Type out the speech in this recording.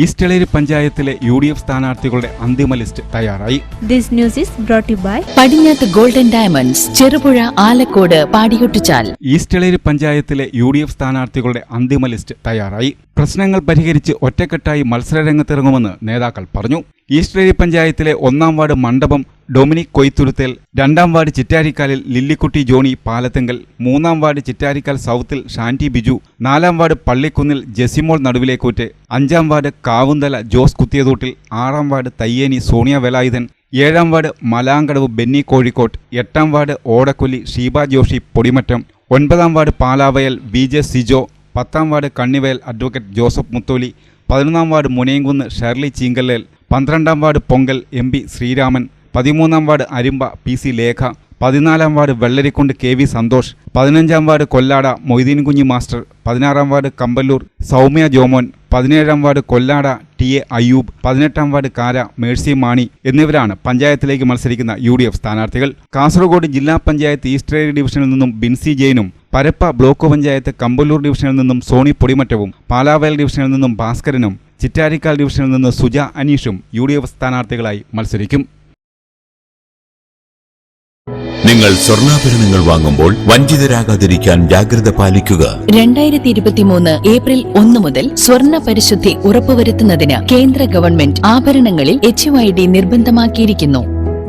ഈസ്റ്റളേരി പഞ്ചായത്തിലെ U D F സ്ഥാനാർത്ഥികളുടെ അന്തിമ ലിസ്റ്റ് തയ്യാറായി. This news is brought by by Padinjath golden diamonds Cherupuzha Alakode Padiyottuchal. East Eleri പഞ്ചായത്തിലെ U D F സ്ഥാനാർത്ഥികളുടെ അന്തിമ ലിസ്റ്റ് തയ്യാറായി. പ്രശ്നങ്ങൾ പരിഹരിച്ച് ഒറ്റക്കെട്ടായി മത്സരരംഗത്തിറങ്ങുമെന്ന് നേതാക്കൾ പറഞ്ഞു. ഈസ്റ്റേരി പഞ്ചായത്തിലെ ഒന്നാം വാർഡ് മണ്ഡപം ഡൊമിനിക് കൊയ്ത്തുരുത്തേൽ രണ്ടാം വാർഡ് ചിറ്റാരിക്കാലിൽ ലില്ലിക്കുട്ടി ജോണി പാലത്തെങ്കൽ മൂന്നാം വാർഡ് ചിറ്റാരിക്കാൽ സൗത്തിൽ ഷാന്റി ബിജു നാലാം വാർഡ് പള്ളിക്കുന്നിൽ ജെസിമോൾ നടുവിലേക്കൂറ്റ് അഞ്ചാം വാർഡ് കാവുന്തല ജോസ് കുത്തിയതൂട്ടിൽ ആറാം വാർഡ് തയ്യേനി സോണിയ വേലായുധൻ ഏഴാം വാർഡ് മലാങ്കടവ് ബെന്നി കോഴിക്കോട്ട് എട്ടാം വാർഡ് ഓടക്കൊല്ലി ഷീബ ജോഷി പൊടിമറ്റം ഒൻപതാം ward Palavayal V J Sijo പത്താം ward Kannivayal advocate Joseph Mutholi പതിനൊന്നാം വാർഡ് മുനയങ്കുന്ന് ഷെർലി ചീങ്കല്ലേൽ പന്ത്രണ്ടാം ward Pongal M P Sreeraman പതിമൂന്നാം ward Arimba P C Lekha പതിനാലാം ward Vellarikundu K V Santhosh പതിനഞ്ചാം വാർഡ് കൊല്ലാട മൊയ്തീൻ കുഞ്ഞി മാസ്റ്റർ പതിനാറാം വാർഡ് കമ്പല്ലൂർ സൗമ്യ ജോമോൻ പതിനേഴാം ward Kollada T A Ayyub പതിനെട്ടാം വാർഡ് കാര മേഴ്സി മാണി എന്നിവരാണ് പഞ്ചായത്തിലേക്ക് മത്സരിക്കുന്ന യു സ്ഥാനാർത്ഥികൾ. കാസർഗോഡ് ജില്ലാ പഞ്ചായത്ത് ഈസ്റ്റ് ഡിവിഷനിൽ നിന്നും ബിൻസി ജെയിനും പരപ്പ ബ്ലോക്ക് പഞ്ചായത്ത് കമ്പല്ലൂർ ഡിവിഷനിൽ നിന്നും സോണി പൊടിമറ്റവും പാലാവയൽ ഡിവിഷനിൽ നിന്നും ഭാസ്കരനും ചിറ്റാരിക്കാൽ ഡിവിഷനിൽ നിന്ന് സുജ അനീഷും യു ഡി എഫ് സ്ഥാനാർത്ഥികളായി മത്സരിക്കും. നിങ്ങൾ സ്വർണാഭരണങ്ങൾ വാങ്ങുമ്പോൾ വഞ്ചിതരാകാതിരിക്കാൻ ജാഗ്രത പാലിക്കുക. രണ്ടായിരത്തി ഇരുപത്തിമൂന്ന് ഏപ്രിൽ ഒന്ന് മുതൽ സ്വർണ പരിശുദ്ധി ഉറപ്പുവരുത്തുന്നതിന് കേന്ദ്ര ഗവൺമെന്റ് ആഭരണങ്ങളിൽ എച്ച് നിർബന്ധമാക്കിയിരിക്കുന്നു.